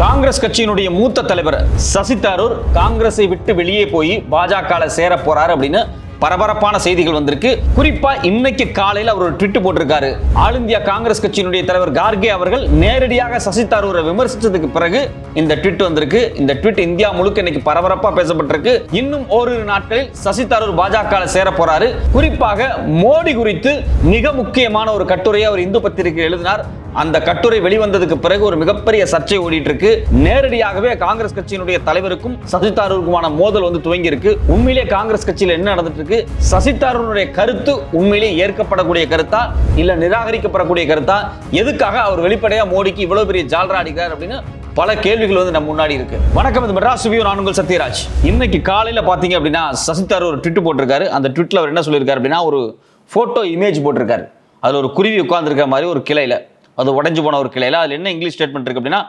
காங்கிரஸ் கட்சியினுடைய மூத்த தலைவர் சசி தரூர் காங்கிரஸை விட்டு வெளியே போய் பாஜக சேர போறாரு அப்படின்னு பரபரப்பான செய்திகள் வந்திருக்கு. குறிப்பா இன்னைக்கு காலையில் அவர் ஒரு ட்விட் போட்டிருக்காரு. ஆல் இந்தியா காங்கிரஸ் கட்சியினுடைய தலைவர் கார்கே அவர்கள் நேரடியாக சசி தரூரை விமர்சித்ததுக்கு பிறகு இந்த ட்விட் வந்திருக்கு. இந்த ட்விட் இந்தியா முழுக்க இன்னைக்கு பரபரப்பா பேசப்பட்டிருக்கு. இன்னும் ஓரிரு நாட்களில் சசி தரூர் பாஜக சேர போறாரு. குறிப்பாக மோடி குறித்து மிக முக்கியமான ஒரு கட்டுரையை அவர் இந்து பத்திரிகை எழுதினார். அந்த கட்டுரை வெளிவந்ததுக்கு பிறகு ஒரு மிகப்பெரிய சர்ச்சை ஓடிட்டு இருக்கு நேரடியாகவே காங்கிரஸ் கட்சியினுடைய தலைவருக்கும் சசிதாரூருக்குமான மோதல் வந்து துவங்கி இருக்கு உண்மையிலே காங்கிரஸ் கட்சியில் என்ன நடந்துட்டு இருக்கு சசிதாரூருடைய கருத்து உண்மையிலே ஏற்கப்படக்கூடிய கருத்தா? இல்ல நிராகரிக்கப்படக்கூடிய கருத்தா? எதுக்காக அவர் வெளிப்படையா மோடிக்கு இவ்வளவு பெரிய ஜால்ரா அடிக்கிறார் அப்படின்னு பல கேள்விகள் வந்து நம்ம முன்னாடி இருக்கு. வணக்கம் இது மெட்ராஸ் வியூ நான் உங்கள் சத்யராஜ். இன்னைக்கு காலையில பாத்தீங்க அப்படின்னா சசி தரூர் ஒரு ட்விட் போட்டிருக்காரு. அந்த ட்விட்டில் அவர் என்ன சொல்லியிருக்காரு அப்படின்னா ஒரு போட்டோ இமேஜ் போட்டிருக்காரு. அதில் ஒரு குருவி உட்காந்துருக்க மாதிரி ஒரு கிளையில. அது உடஞ்சு போன ஒரு கிளையில. அதில் என்ன இங்கிலீஷ் ஸ்டேட்மெண்ட் இருக்கு அப்படின்னா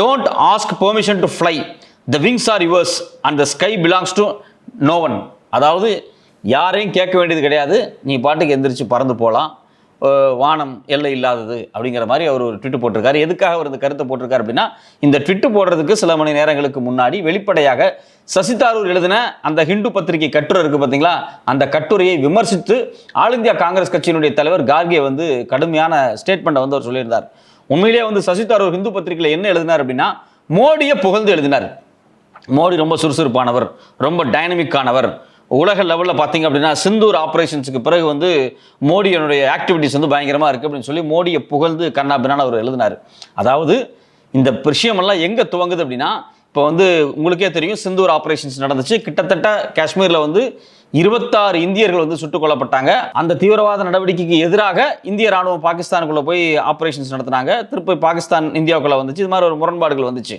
don't ask permission to fly the wings are yours and the sky belongs to no one அதாவது யாரையும் கேட்க வேண்டியது கிடையாது. நீ பாட்டுக்கு எந்திரிச்சு பறந்து போகலாம் வானம் எல்லை இல்லாதது அப்படிங்கிற மாதிரி அவர் ஒரு ட்விட்டு போட்டிருக்காரு. எதுக்காக அவர் இந்த கருத்தை போட்டிருக்காரு அப்படின்னா இந்த ட்விட்டு போடுறதுக்கு சில மணி நேரங்களுக்கு முன்னாடி வெளிப்படையாக சசிதாரூர் எழுதின அந்த ஹிந்து பத்திரிகை கட்டுரை இருக்கு பார்த்தீங்களா அந்த கட்டுரையை விமர்சித்து ஆல் இந்தியா காங்கிரஸ் கட்சியினுடைய தலைவர் கார்கே வந்து கடுமையான ஸ்டேட்மெண்ட்டை வந்து அவர் சொல்லியிருந்தார். உண்மையிலேயே வந்து சசிதாரூர் ஹிந்து பத்திரிகையில் என்ன எழுதினார் அப்படின்னா மோடியை புகழ்ந்து எழுதினார். மோடி ரொம்ப சுறுசுறுப்பானவர் ரொம்ப டைனமிக்கானவர் உலக லெவலில் பார்த்தீங்க அப்படின்னா சிந்தூர் ஆப்ரேஷன்ஸுக்கு பிறகு வந்து மோடியினுடைய ஆக்டிவிட்டிஸ் வந்து பயங்கரமாக இருக்குது அப்படின்னு சொல்லி மோடியை புகழ்ந்து கண்ணா பின்னான்னு அவர் எழுதினார். அதாவது இந்த விஷயமெல்லாம் எங்கே துவங்குது அப்படின்னா இப்போ வந்து உங்களுக்கே தெரியும் சிந்தூர் ஆப்ரேஷன்ஸ் நடந்துச்சு. கிட்டத்தட்ட காஷ்மீரில் வந்து இருபத்தாறு இந்தியர்கள் வந்து சுட்டுக் கொல்லப்பட்டாங்க. அந்த தீவிரவாத நடவடிக்கைக்கு எதிராக இந்திய ராணுவம் பாகிஸ்தானுக்குள்ளே போய் ஆப்ரேஷன்ஸ் நடத்தினாங்க. திருப்பி பாகிஸ்தான் இந்தியாவுக்குள்ளே வந்துச்சு. இது மாதிரி ஒரு முரண்பாடுகள் வந்துச்சு.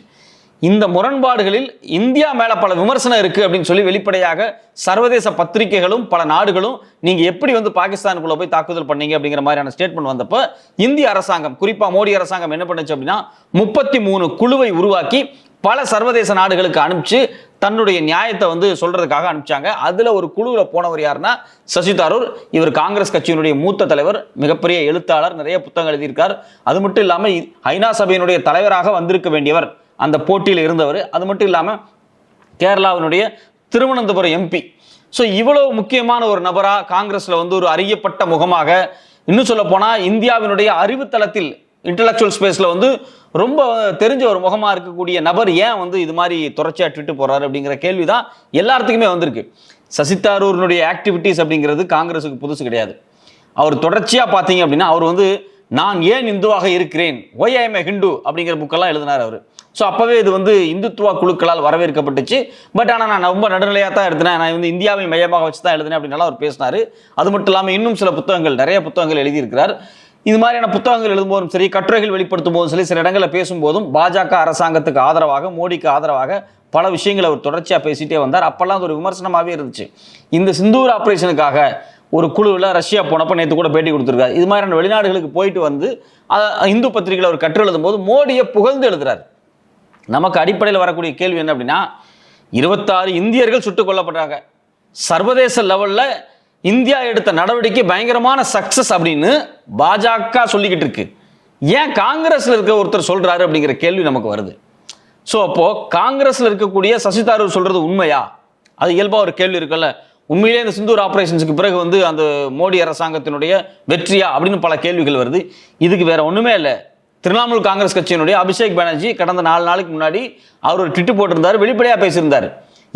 இந்த முரண்பாடுகளில் இந்தியா மேலே பல விமர்சனம் இருக்குது அப்படின்னு சொல்லி வெளிப்படையாக சர்வதேச பத்திரிகைகளும் பல நாடுகளும் நீங்கள் எப்படி வந்து பாகிஸ்தானுக்குள்ளே போய் தாக்குதல் பண்ணீங்க அப்படிங்கிற மாதிரியான ஸ்டேட்மெண்ட் வந்தப்போ இந்திய அரசாங்கம் குறிப்பாக மோடி அரசாங்கம் என்ன பண்ணுச்சு அப்படின்னா முப்பத்தி மூணு குழுவை உருவாக்கி பல சர்வதேச நாடுகளுக்கு அனுப்பிச்சு தன்னுடைய நியாயத்தை வந்து சொல்றதுக்காக அனுப்பிச்சாங்க. அதுல ஒரு குழுவில் போனவர் யாருன்னா சசி தரூர். இவர் காங்கிரஸ் கட்சியினுடைய மூத்த தலைவர் மிகப்பெரிய எழுத்தாளர் நிறைய புத்தகம் எழுதியிருக்கார். அது மட்டும் இல்லாமல் ஐநா சபையினுடைய தலைவராக வந்திருக்க வேண்டியவர் அந்த போட்டியில் இருந்தவர். அது மட்டும் இல்லாமல் கேரளாவினுடைய திருவனந்தபுரம் எம்பி ஸோ இவ்வளவு முக்கியமான ஒரு நபராக காங்கிரஸில் வந்து ஒரு அறியப்பட்ட முகமாக இன்னும் சொல்ல போனால் இந்தியாவினுடைய அறிவுத்தளத்தில் இன்டலெக்சுவல் ஸ்பேஸில் வந்து ரொம்ப தெரிஞ்ச ஒரு முகமாக இருக்கக்கூடிய நபர் ஏன் வந்து இது மாதிரி தொடர்ச்சியாக ட்விட்டு போகிறாரு அப்படிங்கிற கேள்வி தான் எல்லாத்துக்குமே வந்திருக்கு. சசி தரூரினுடைய ஆக்டிவிட்டீஸ் அப்படிங்கிறது காங்கிரஸுக்கு புதுசு கிடையாது. அவர் தொடர்ச்சியாக பார்த்தீங்க அப்படின்னா அவர் வந்து நான் ஏன் இந்துவாக இருக்கிறேன்? ஒய் ஐம் ஹிந்து அப்படிங்கிற புக்கெல்லாம் எழுதினார் அவர். ஸோ அப்போவே இது வந்து இந்துத்துவா குழுக்களால் வரவேற்கப்பட்டுச்சு. பட் ஆனால் நான் ரொம்ப நடுநிலையாக தான் எழுதினேன் நான் வந்து இந்தியாவை மையமாக வச்சு தான் எழுதினேன் அப்படின்னால அவர் பேசினார். அது மட்டும் இல்லாமல் இன்னும் சில புத்தகங்கள் நிறைய புத்தகங்கள் எழுதியிருக்கிறார். இது மாதிரியான புத்தகங்கள் எழுதும்போதும் சரி கட்டுரைகள் வெளிப்படுத்தும் போதும் சரி சில இடங்களில் பேசும்போதும் பாஜக அரசாங்கத்துக்கு ஆதரவாக மோடிக்கு ஆதரவாக பல விஷயங்களை அவர் தொடர்ச்சியாக பேசிட்டே வந்தார். அப்போல்லாம் அது ஒரு விமர்சனமாகவே இருந்துச்சு. இந்த சிந்தூர் ஆப்ரேஷனுக்காக ஒரு குழுவில் ரஷ்யா போனப்போ நேற்று கூட பேட்டி கொடுத்துருக்காரு. இது மாதிரியான வெளிநாடுகளுக்கு போயிட்டு வந்து இந்து பத்திரிகையில் ஒரு கற்று எழுதும்போது மோடியை புகழ்ந்து எழுதுறாரு. நமக்கு அடிப்படையில் வரக்கூடிய கேள்வி என்ன அப்படின்னா இருபத்தாறு இந்தியர்கள் சுட்டுக் கொல்லப்படுறாங்க. சர்வதேச லெவலில் இந்தியா எடுத்த நடவடிக்கை பயங்கரமான சக்சஸ் அப்படின்னு பாஜக சொல்லிக்கிட்டு இருக்கு. ஏன் காங்கிரஸில் இருக்க ஒருத்தர் சொல்கிறாரு அப்படிங்கிற கேள்வி நமக்கு வருது. ஸோ அப்போது காங்கிரஸில் இருக்கக்கூடிய சசி தரூர் சொல்கிறது உண்மையா? அது இயல்பாக ஒரு கேள்வி இருக்குல்ல. உண்மையிலே இந்த சிந்தூர் ஆப்ரேஷன்ஸுக்கு பிறகு வந்து அந்த மோடி அரசாங்கத்தினுடைய வெற்றியா அப்படின்னு பல கேள்விகள் வருது. இதுக்கு வேற ஒன்றுமே இல்லை. திரிணாமுல் காங்கிரஸ் கட்சியினுடைய அபிஷேக் பானர்ஜி கடந்த நாலு நாளைக்கு முன்னாடி அவர் ஒரு ட்விட்டு போட்டிருந்தார் வெளிப்படையாக பேசியிருந்தார்.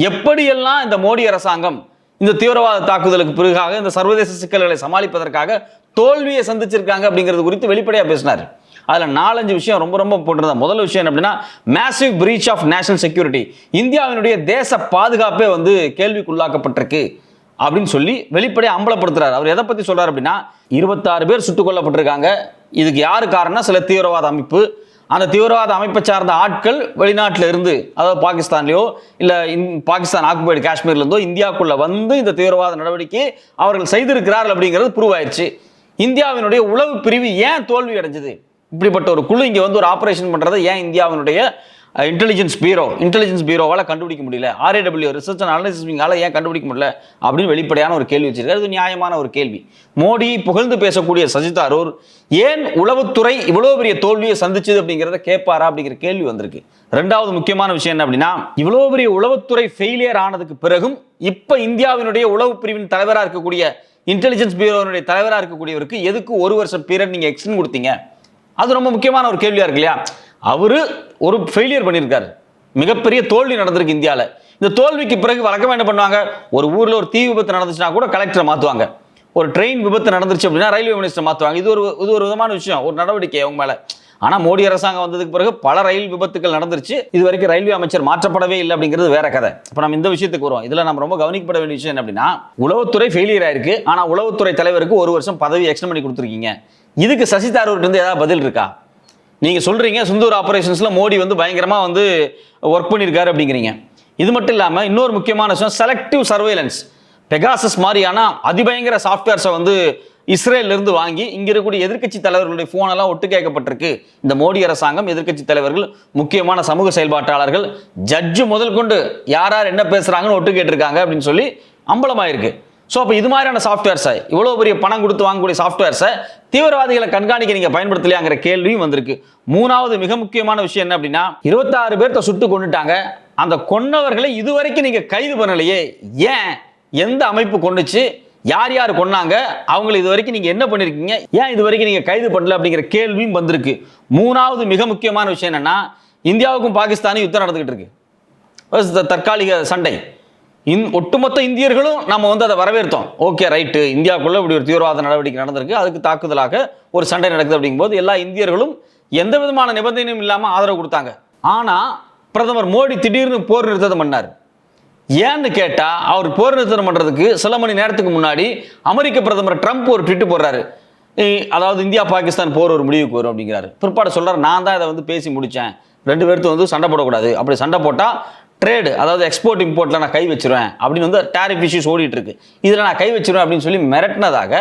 எப்படியெல்லாம் இந்த மோடி அரசாங்கம் இந்த தீவிரவாத தாக்குதலுக்கு பிறகாக இந்த சர்வதேச சிக்கல்களை சமாளிப்பதற்காக தோல்வியை சந்திச்சிருக்காங்க அப்படிங்கிறது குறித்து வெளிப்படையாக பேசினார். அதில் நாலஞ்சு விஷயம் ரொம்ப ரொம்ப போட்டிருந்தா முதல் விஷயம் என்ன அப்படின்னா massive breach of national security இந்தியாவினுடைய தேச பாதுகாப்பே வந்து கேள்விக்குள்ளாக்கப்பட்டிருக்கு. அப்படின்னு சொல்லி வெளிப்படையாக அம்பலப்படுத்துறாரு. அவர் எதை பத்தி சொல்றாரு அப்படின்னா இருபத்தாறு பேர் சுட்டுக் கொல்லப்பட்டிருக்காங்க. இதுக்கு யாரு காரணம் சில தீவிரவாத அமைப்பு. அந்த தீவிரவாத அமைப்பை சார்ந்த ஆட்கள் வெளிநாட்டில் இருந்து அதாவது பாகிஸ்தான்லயோ இல்லை இந்- பாகிஸ்தான் ஆக்குபைடு காஷ்மீர்லேருந்தோ இந்தியாவுக்குள்ள வந்து இந்த தீவிரவாத நடவடிக்கை அவர்கள் செய்திருக்கிறார்கள் அப்படிங்கிறது ப்ரூவ் ஆயிடுச்சு. இந்தியாவினுடைய உளவு பிரிவு ஏன் தோல்வி அடைஞ்சது? இப்படிப்பட்ட ஒரு குழு இங்கே வந்து ஒரு ஆபரேஷன் பண்றதை ஏன் இந்தியாவினுடைய இன்டெலிஜென்ஸ் பீரோ இன்டெலிஜென்ஸ் பீரோவால் கண்டுபிடிக்க முடியல. ஆர்ஏடபிள்யூ ரிசர்ச் அண்ட் அனாலிசிஸ் ஏன் கண்டுபிடிக்க முடியல? அப்படின்னு வெளிப்படையான ஒரு கேள்வி வச்சிருக்காரு. அது நியாயமான ஒரு கேள்வி. மோடி புகழ்ந்து பேசக்கூடிய சஜித் தரூர் ஏன் உளவுத்துறை இவ்வளோ பெரிய தோல்வியை சந்திச்சது அப்படிங்கிறத கேட்பாரா அப்படிங்கிற கேள்வி வந்திருக்கு. ரெண்டாவது முக்கியமான விஷயம் என்ன அப்படின்னா இவ்வளோ பெரிய உளவுத்துறை ஃபெயிலியர் ஆனதுக்கு பிறகும் இப்போ இந்தியாவினுடைய உளவு பிரிவின் தலைவராக இருக்கக்கூடிய இன்டெலிஜென்ஸ் பியூரோனுடைய தலைவராக இருக்கக்கூடியவருக்கு எதுக்கு ஒரு வருஷம் பீரியட் நீங்கள் எக்ஸ்டன் கொடுத்தீங்க? அது ரொம்ப முக்கியமான ஒரு கேள்வியாக இருக்கு இல்லையா? அவர் ஒரு ஃபெயிலியர் பண்ணியிருக்காரு. மிகப்பெரிய தோல்வி நடந்திருக்கு இந்தியாவில் இந்த தோல்விக்கு பிறகு வழக்கமாக என்ன பண்ணுவாங்க? ஒரு ஊரில் ஒரு தீ விபத்து நடந்துச்சுன்னா கூட கலெக்டரை மாற்றுவாங்க ஒரு ட்ரெயின் விபத்து நடந்துருச்சு அப்படின்னா ரயில்வே மினிஸ்டர் மாற்றுவாங்க இது ஒரு இது ஒரு விதமான விஷயம். ஒரு நடவடிக்கை அவங்க மேலே. ஆனால் மோடி அரசாங்கம் வந்ததுக்கு பிறகு பல ரயில் விபத்துகள் நடந்துருச்சு. இது வரைக்கும் ரயில்வே அமைச்சர் மாற்றப்படவே இல்லை அப்படிங்கிறது வேற கதை. இப்போ நம்ம இந்த விஷயத்துக்கு வருவோம். இதில் நம்ம ரொம்ப கவனிக்கப்பட வேண்டிய விஷயம் என்ன அப்படின்னா உளவுத்துறை ஃபெயிலியர் ஆயிருக்கு. ஆனால் உளவுத்துறை தலைவருக்கு ஒரு வருஷம் பதவி எக்ஸ்டன் பண்ணி கொடுத்துருக்கீங்க. இதுக்கு சசி தரூர்கிட்ட இருந்து ஏதாவது பதில் இருக்கா? நீங்கள் சொல்கிறீங்க சுந்தூர் ஆப்ரேஷன்ஸில் மோடி வந்து பயங்கரமாக வந்து ஒர்க் பண்ணியிருக்காரு அப்படிங்கிறீங்க. இது மட்டும் இல்லாமல் இன்னொரு முக்கியமான விஷயம் செலக்டிவ் சர்வேலன்ஸ் பெகாசஸ் மாதிரியான அதிபயங்கர சாஃப்ட்வேர்ஸை வந்து இஸ்ரேலிருந்து வாங்கி இங்கே இருக்கக்கூடிய எதிர்க்கட்சி தலைவர்களுடைய ஃபோனெல்லாம் ஒட்டு கேட்கப்பட்டிருக்கு. இந்த மோடி அரசாங்கம் எதிர்க்கட்சி தலைவர்கள் முக்கியமான சமூக செயல்பாட்டாளர்கள் ஜட்ஜு முதல் கொண்டு யார் யார் என்ன பேசுகிறாங்கன்னு ஒட்டு கேட்டிருக்காங்க அப்படின்னு சொல்லி அம்பலமாயிருக்கு. ஸோ அப்போ இது மாதிரியான சாஃப்ட்வேர்ஸை இவ்வளோ பெரிய பணம் கொடுத்து வாங்கக்கூடிய சாஃப்ட்வேர்ஸை தீவிரவாதிகளை கண்காணிக்க நீங்கள் பயன்படுத்தலையாங்கிற கேள்வியும் வந்திருக்கு. மூணாவது மிக முக்கியமான விஷயம் என்ன அப்படின்னா இருபத்தாறு பேர்த்த சுட்டு கொண்டுட்டாங்க அந்த கொன்னவர்களை இதுவரைக்கும் நீங்கள் கைது பண்ணலையே. ஏன்? எந்த அமைப்பு கொண்டுச்சு? யார் யார் கொன்னாங்க? அவங்களை இது வரைக்கும் நீங்கள் என்ன பண்ணியிருக்கீங்க ஏன் இது வரைக்கும் நீங்கள் கைது பண்ணல அப்படிங்கிற கேள்வியும் வந்திருக்கு. மூணாவது மிக முக்கியமான விஷயம் என்னென்னா இந்தியாவுக்கும் பாகிஸ்தானும் யுத்தம் நடந்துக்கிட்டு இருக்கு. த- தற்காலிக சண்டை? இந் ஒட்டுமொத்த இந்தியர்களும் நம்ம வந்து அதை வரவேற்றோம். ஓகே ரைட்டு இந்தியாவுக்குள்ளே இப்படி ஒரு தீவிரவாத நடவடிக்கை நடந்திருக்கு. அதுக்கு தாக்குதலாக ஒரு சண்டை நடக்குது அப்படிங்கும்போது எல்லா இந்தியர்களும் எந்த விதமான நிபந்தனையும் இல்லாமல் ஆதரவு கொடுத்தாங்க. ஆனால் பிரதமர் மோடி திடீர்னு போர் நிறுத்தத்தை பண்ணார். ஏன்னு கேட்டால் அவர் போர் நிறுத்தம் பண்ணுறதுக்கு சில மணி நேரத்துக்கு முன்னாடி அமெரிக்க பிரதமர் ட்ரம்ப் ஒரு ட்விட்டு போடுறாரு. அதாவது இந்தியா பாகிஸ்தான் போர் ஒரு முடிவுக்கு வரும் அப்படிங்கிறாரு. பிற்பாடு சொல்கிறார் நான் தான் இதை வந்து பேசி முடித்தேன் ரெண்டு பேர்த்து வந்து சண்டை போடக்கூடாது. அப்படி சண்டை போட்டால் ட்ரேடு அதாவது எக்ஸ்போர்ட் இம்போர்ட்ல நான் கை வச்சிருவேன் அப்படின்னு வந்து டேரிஃப் இஷ்யூஸ் ஓடிட்டு இருக்கு இதில் நான் கை வச்சிருவேன் அப்படின்னு சொல்லி மிரட்டினதாக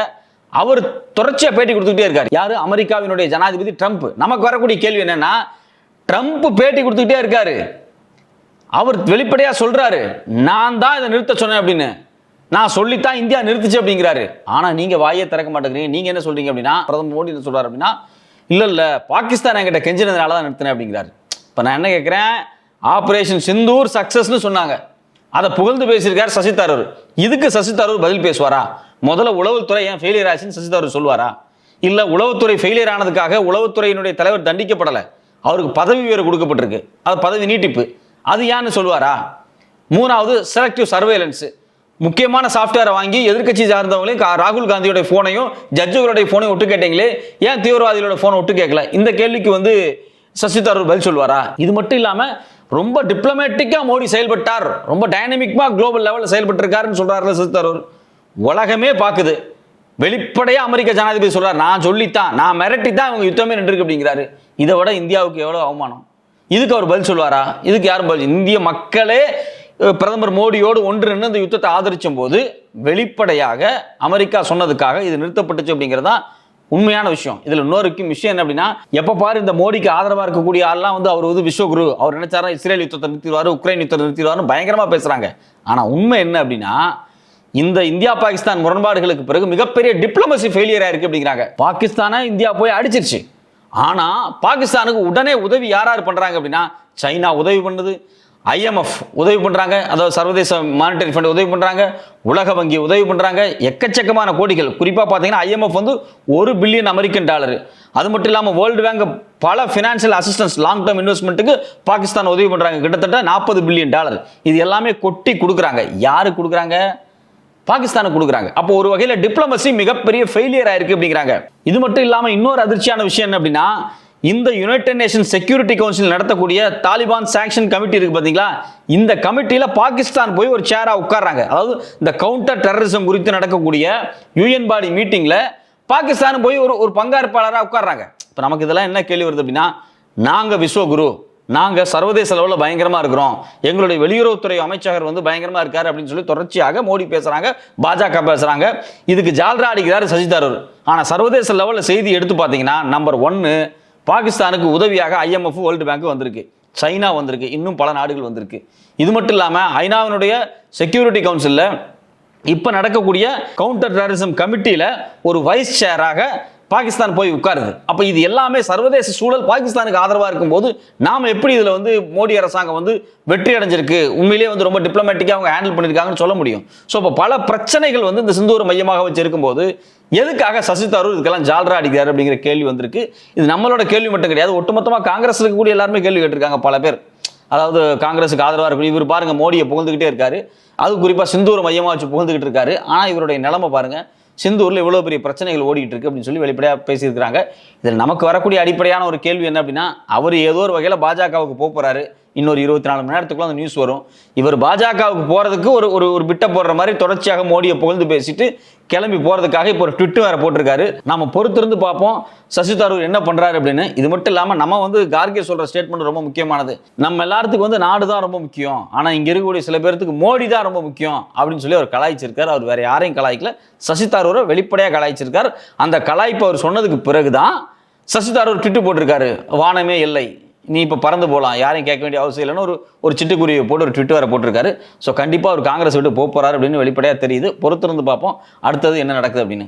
அவர் தொடர்ச்சியாக பேட்டி கொடுத்துக்கிட்டே இருக்காரு. யாரு? அமெரிக்காவினுடைய ஜனாதிபதி ட்ரம்ப். நமக்கு வரக்கூடிய கேள்வி என்னன்னா ட்ரம்ப் பேட்டி கொடுத்துக்கிட்டே இருக்காரு. அவர் வெளிப்படையாக சொல்றாரு நான் தான் இதை நிறுத்த சொன்னேன் அப்படின்னு. நான் சொல்லித்தான் இந்தியா நிறுத்துச்சு அப்படிங்கிறாரு. ஆனால் நீங்கள் வாயை திறக்க மாட்டேங்கிறீங்க. நீங்கள் என்ன சொல்றீங்க அப்படின்னா பிரதமர் மோடி என்ன சொல்றாரு அப்படின்னா இல்லை இல்லை பாகிஸ்தான் என்கிட்ட கெஞ்சினதுனால தான் நிறுத்தினேன் அப்படிங்கிறாரு. இப்போ நான் என்ன கேட்குறேன் ஆப்ரேஷன் சிந்தூர் சக்சஸ்னு சொன்னாங்க. அதை புகழ்ந்து பேசியிருக்காரு சசி தரூர். இதுக்கு சசி தரூர் பதில் பேசுவாரா? முதல்ல உளவுத்துறை ஏன் ஃபெயிலியர் ஆச்சுன்னு சசி தரூர் சொல்லுவாரா? இல்ல உளவுத்துறை ஃபெயிலியர் ஆனதுக்காக உளவுத்துறையினுடைய தலைவர் தண்டிக்கப்படலை. அவருக்கு பதவி உயர்வு கொடுக்கப்பட்டிருக்கு. அது பதவி நீட்டிப்பு. அது ஏன்னு சொல்லுவாரா? மூணாவது செலக்டிவ் சர்வேலன்ஸ் முக்கியமான சாஃப்ட்வேரை வாங்கி எதிர்கட்சி சார்ந்தவங்களையும் கா- ராகுல் காந்தியோட ஃபோனையும் ஜட்ஜுகளுடைய ஃபோனையும் ஒட்டு கேட்டீங்களே ஏன் தீவிரவாதிகளோட ஃபோனை ஒட்டு கேட்கல இந்த கேள்விக்கு வந்து சசி தரூர் பதில் சொல்வாரா இது மட்டும் இல்லாம ரொம்ப டிப்ளமேட்டிக்கா மோடி செயல்பட்டார். ரொம்ப டைனமிக்கா குளோபல் லெவலில் செயல்பட்டிருக்காருன்னு சொல்றாருல சசி தரூர் உலகமே பார்க்குது வெளிப்படையா அமெரிக்க ஜனாதிபதி சொல்கிறார் நான் சொல்லித்தான் நான் மிரட்டி தான் இவங்க யுத்தமே நின்றுருக்கு அப்படிங்கிறாரு. இதை விட இந்தியாவுக்கு எவ்வளவு அவமானம்? இதுக்கு அவர் பதில் சொல்வாரா இதுக்கு யாரும் பதில் இந்திய மக்களே பிரதமர் மோடியோடு ஒன்று நின்று இந்த யுத்தத்தை ஆதரிச்சும் போது வெளிப்படையாக அமெரிக்கா சொன்னதுக்காக இது நிறுத்தப்பட்டுச்சு அப்படிங்கிறதா உண்மையான விஷயம். இதுல இன்னொரு விஷயம் என்ன அப்படின்னா எப்ப பாரு இந்த மோடிக்கு ஆதரவா இருக்கக்கூடிய ஆள்லாம் வந்து அவர் வந்து விஸ்வகுரு. அவர் நினைச்சாரா இஸ்ரேல் யுத்தத்தை நிறுத்திடுவாரு உக்ரைன் யுத்தத்தை நிறுத்திடுவாருன்னு பயங்கரமா பேசுறாங்க. ஆனா உண்மை என்ன அப்படின்னா இந்த இந்தியா பாகிஸ்தான் முரண்பாடுகளுக்கு பிறகு மிகப்பெரிய டிப்ளமசி ஃபெயிலியர் ஆயிருக்கு அப்படிங்கிறாங்க. பாகிஸ்தானை இந்தியா போய் அடிச்சிருச்சு. ஆனா பாகிஸ்தானுக்கு உடனே உதவி யார் யார் பண்றாங்க அப்படின்னா சைனா உதவி பண்ணுது. ஐஎம்எஃப் உதவி பண்ணுறாங்க அதாவது சர்வதேச மானிட்டரி ஃபண்ட் உதவி பண்ணுறாங்க உலக வங்கி உதவி பண்ணுறாங்க எக்கச்சக்கமான கோடிகள். குறிப்பாக பார்த்தீங்கன்னா ஐஎம்எஃப் வந்து ஒரு பில்லியன் அமெரிக்கன் டாலர் அது மட்டும் இல்லாமல் வேர்ல்டு பேங்க் பல ஃபினான்ஷியல் அசிஸ்டன்ஸ் லாங் டேர்ம் இன்வெஸ்ட்மெண்ட்டுக்கு பாகிஸ்தான் உதவி பண்ணுறாங்க கிட்டத்தட்ட நாற்பது பில்லியன் டாலர் இது எல்லாமே கொட்டி கொடுக்குறாங்க. யாருக்கு கொடுக்குறாங்க? பாகிஸ்தானுக்கு கொடுக்குறாங்க. அப்போ ஒரு வகையில் டிப்ளமசி மிகப்பெரிய ஃபெயிலியர் ஆயிருக்கு அப்படிங்கிறாங்க. இது மட்டும் இல்லாமல் இன்னொரு அதிர்ச்சியான விஷயம் என்ன அப்படின்னா இந்த யுனைடெட் நேஷன் செக்யூரிட்டி கவுன்சில் நடத்தக்கூடிய தாலிபான் சாங்ஷன் கமிட்டி இருக்கு பாத்தீங்களா? இந்த கமிட்டியில பாகிஸ்தான் போய் ஒரு சேரா உட்கார்றாங்க. அதாவது இந்த கவுண்டர் டெரரிசம் குறித்து நடக்கக்கூடிய யூஎன் பாடி மீட்டிங்ல பாகிஸ்தான் போய் ஒரு ஒரு பங்காற்பாளராக உட்கார்றாங்க. இப்போ நமக்கு இதெல்லாம் என்ன கேள்வி வருது அப்படின்னா நாங்கள் விஸ்வகுரு நாங்கள் சர்வதேச அளவில் பயங்கரமாக இருக்கிறோம். எங்களுடைய வெளியுறவுத்துறை அமைச்சகர் வந்து பயங்கரமாக இருக்கார் அப்படின்னு சொல்லி தொடர்ச்சியாக மோடி பேசுகிறாங்க பாஜக பேசுகிறாங்க இதுக்கு ஜால்ரா அடிக்கிறார் சசி தரூர். சர்வதேச லெவலில் செய்தி எடுத்து பார்த்தீங்கன்னா நம்பர் ஒன்று பாகிஸ்தானுக்கு உதவியாக ஐஎம்எஃப் வேர்ல்டு பேங்க் வந்திருக்கு. சைனா வந்திருக்கு. இன்னும் பல நாடுகள் வந்திருக்கு. இது மட்டும் இல்லாமல் ஐநாவினுடைய செக்யூரிட்டி கவுன்சிலில் இப்போ நடக்கக்கூடிய கவுண்டர் டெரரிசம் கமிட்டியில் ஒரு வைஸ் சேராக பாகிஸ்தான் போய் உட்காருது. அப்போ இது எல்லாமே சர்வதேச சூழல் பாகிஸ்தானுக்கு ஆதரவாக இருக்கும்போது நாம் எப்படி இதில் வந்து மோடி அரசாங்கம் வந்து வெற்றி அடைஞ்சிருக்கு? உண்மையிலேயே வந்து ரொம்ப டிப்ளமேட்டிக்காக அவங்க ஹேண்டில் பண்ணியிருக்காங்கன்னு சொல்ல முடியும். ஸோ இப்போ பல பிரச்சனைகள் வந்து இந்த சிந்தூர் மையமாக வச்சு இருக்கும்போது எதுக்காக சசி தரூர் இதுக்கெல்லாம் ஜால்ரா அடிக்கிறார் அப்படிங்கிற கேள்வி வந்திருக்கு. இது நம்மளோட கேள்வி மட்டும் கிடையாது. ஒட்டுமொத்தமாக காங்கிரஸ் இருக்கக்கூடிய எல்லாருமே கேள்வி கேட்டிருக்காங்க பல பேர். அதாவது காங்கிரஸுக்கு ஆதரவாக இருக்கும் இவர் பாருங்க மோடியை புகழ்ந்துக்கிட்டே இருக்காரு. அது குறிப்பாக சிந்தூர் மையமாக வச்சு புகழ்ந்துக்கிட்டு இருக்காரு. ஆனால் இவருடைய நிலைமை பாருங்கள் சிந்தூரில் இவ்வளோ பெரிய பிரச்சனைகள் ஓடிக்கிட்டு இருக்கு அப்படின்னு சொல்லி வெளிப்படையாக பேசியிருக்கிறாங்க. இதில் நமக்கு வரக்கூடிய அடிப்படையான ஒரு கேள்வி என்ன அப்படின்னா அவர் ஏதோ ஒரு வகையில் பாஜகவுக்கு போக இன்னொரு இருபத்தி நாலு மணி நேரத்துக்குள்ள அந்த நியூஸ் வரும். இவர் பாஜகவுக்கு போகிறதுக்கு ஒரு ஒரு ஒரு பிட்டை போடுற மாதிரி தொடர்ச்சியாக மோடியை புகழ்ந்து பேசிட்டு கிளம்பி போகிறதுக்காக இப்போ ஒரு ட்விட்டு வேற போட்டிருக்காரு. நம்ம பொறுத்திருந்து பார்ப்போம். சசி தரூர் என்ன பண்ணுறாரு அப்படின்னு. இது மட்டும் இல்லாமல் நம்ம வந்து கார்கே சொல்கிற ஸ்டேட்மெண்ட் ரொம்ப முக்கியமானது. நம்ம எல்லாத்துக்கும் வந்து நாடு தான் ரொம்ப முக்கியம். ஆனால் இங்கே இருக்கக்கூடிய சில பேர்த்துக்கு மோடி தான் ரொம்ப முக்கியம் அப்படின்னு சொல்லி அவர் கலாய்ச்சிருக்கார். அவர் வேற யாரையும் கலாய்க்கல. சசி தரூரை வெளிப்படையாக கலாய்ச்சிருக்கார். அந்த கலாய்ப்பு அவர் சொன்னதுக்கு பிறகு தான் சசி தரூர் ட்விட்டு போட்டிருக்காரு. வானமே இல்லை. நீ இப்போ பறந்து போகலாம் யாரையும் கேட்க வேண்டிய அவசியம் இல்லைன்னு ஒரு ஒரு சிட்டுக்குருவியை போட்டு ஒரு ட்விட்டரை போட்டிருக்காரு. ஸோ கண்டிப்பாக அவர் காங்கிரஸ் விட்டு போக அப்படின்னு வெளிப்படையாக தெரியுது. பொறுத்திருந்து பார்ப்போம். அடுத்தது என்ன நடக்குது அப்படின்னு.